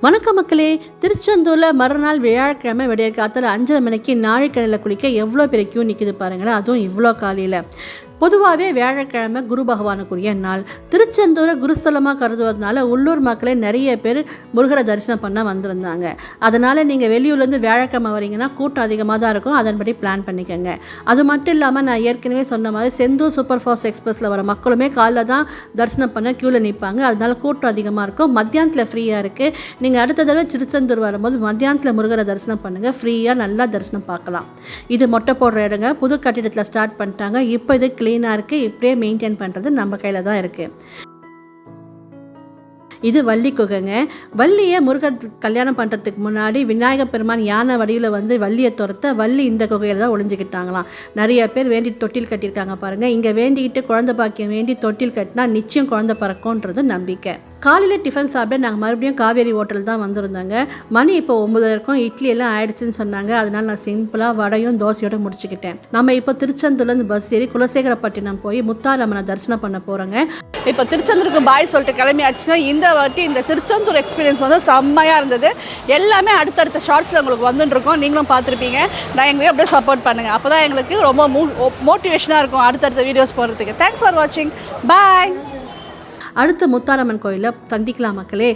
வணக்கம் மக்களே. திருச்செந்தூரில் மறுநாள் வியாழக்கிழமை விடிய அஞ்சரை மணிக்கு நாழிக்கடலில் குளிக்க எவ்வளோ பேர் கியூ நிற்கிது பாருங்களேன். அதுவும் இவ்வளோ காலையில். பொதுவாகவே வியாழக்கிழமை குரு பகவானுக்குரிய நாள். திருச்செந்தூரை குருஸ்தலமாக கருதுவதனால உள்ளூர் மக்களே நிறைய பேர் முருகரை தரிசனம் பண்ண வந்திருந்தாங்க. அதனால் நீங்கள் வெளியூர்லேருந்து வியாழக்கிழமை வரீங்கன்னா கூட்டம் அதிகமாக தான் இருக்கும். அதன்படி பிளான் பண்ணிக்கோங்க. அது மட்டும் இல்லாமல் நான் ஏற்கனவே சொன்ன மாதிரி செந்தூர் சூப்பர் ஃபாஸ்ட் எக்ஸ்பிரஸில் வர மக்களுமே காலைல தான் தரிசனம் பண்ண க்யூவில் நிற்பாங்க அதனால கூட்டம் அதிகமாக இருக்கும். மத்தியானத்தில் ஃப்ரீயாக இருக்குது நீங்கள் அடுத்த தடவை திருச்செந்தூர் வரும்போது மத்தியானத்தில் முருகரை தரிசனம் பண்ணுங்கள் ஃப்ரீயாக நல்லா தரிசனம் பார்க்கலாம். இது மொட்டை போடுற இடங்க. புது கட்டிடத்தில் ஸ்டார்ட் பண்ணிட்டாங்க. இப்போ இது க்ளீனாக இருக்குது இப்படியே மெயின்டைன் பண்ணுறது நம்ம கையில் தான் இருக்குது இது வள்ளி குகைங்க. வள்ளியை முருகர் கல்யாணம் பண்ணுறதுக்கு முன்னாடி விநாயகர் பெருமான் யானை வடிவில் வந்து வள்ளியை துரத்த வள்ளி இந்த குகையில் தான் ஒளிஞ்சிக்கிட்டாங்களாம். நிறைய பேர் வேண்டி தொட்டில் கட்டியிருக்காங்க பாருங்கள் இங்கே வேண்டிக்கிட்டு குழந்தை பாக்கியம் வேண்டி தொட்டில் கட்டினா நிச்சயம் குழந்தை பிறக்கும்ன்றது நம்பிக்கை. காலையில் டிஃபன் சாப்பிட நாங்கள் மறுபடியும் காவேரி ஹோட்டல் தான் வந்திருந்தாங்க. மணி இப்போ ஒம்பது இருக்கும். இட்லி எல்லாம் ஆயிடுச்சுன்னு சொன்னாங்க. அதனால் நான் சிம்பிளாக வடையும் தோசையோடு முடிச்சுக்கிட்டேன். நம்ம இப்போ திருச்செந்தூர்லேருந்து பஸ் ஏறி குலசேகரப்பட்டினம் போய் முத்தாரம்மனை தரிசனம் பண்ண போகிறோங்க இப்போ திருச்செந்தூருக்கு பாய் சொல்லிட்டு கிளம்பியாச்சுன்னா இந்த வாட்டி இந்த திருச்செந்தூர் எக்ஸ்பீரியன்ஸ் வந்து செம்மையாக இருந்தது. எல்லாமே அடுத்தடுத்த ஷார்ட்ஸில் உங்களுக்கு வந்துட்டுருக்கோம். நீங்களும் பார்த்துருப்பீங்க. நான் எங்களுக்கு அப்படியே சப்போர்ட் பண்ணுங்கள் அப்போ தான் எங்களுக்கு ரொம்ப மூ மோட்டிவேஷனாக இருக்கும் அடுத்தடுத்த வீடியோஸ் போடுறதுக்கு. தேங்க்ஸ் ஃபார் வாட்சிங் பாய் அடுத்த முத்தாரம்மன் கோயிலில் சந்திக்கலாம் மக்களே?